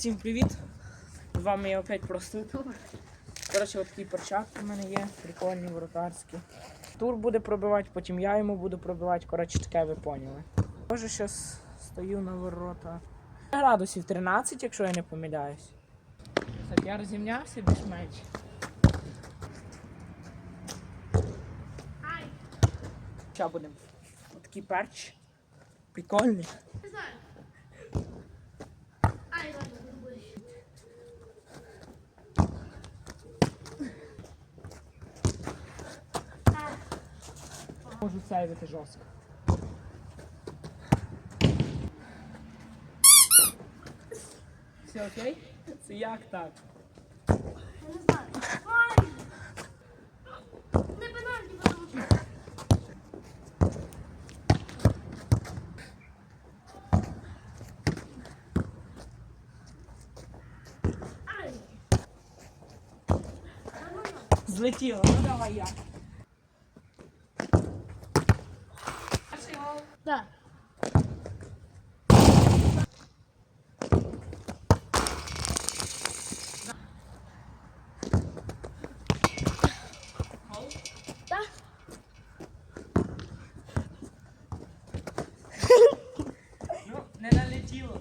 Всім привіт! З вами я опять просто тур. Коротше, от такі перчатки в мене є, прикольні, воротарські. Тур буде пробивати, потім я йому буду пробивати. Коротше, таке ви поняли. Може, зараз стою на ворота. Градусів 13, якщо я не помиляюсь. Так, я розімнявся більш-менш. Зараз будемо. Отакий перч. Прикольний. Не знаю. Можу сейвити жорстко. Все окей? Це як так? Я не знаю. Ай! Не пенальті, потому що. Ай! Нормально. Злетіло, ну давай я. 对。Nena le chivo.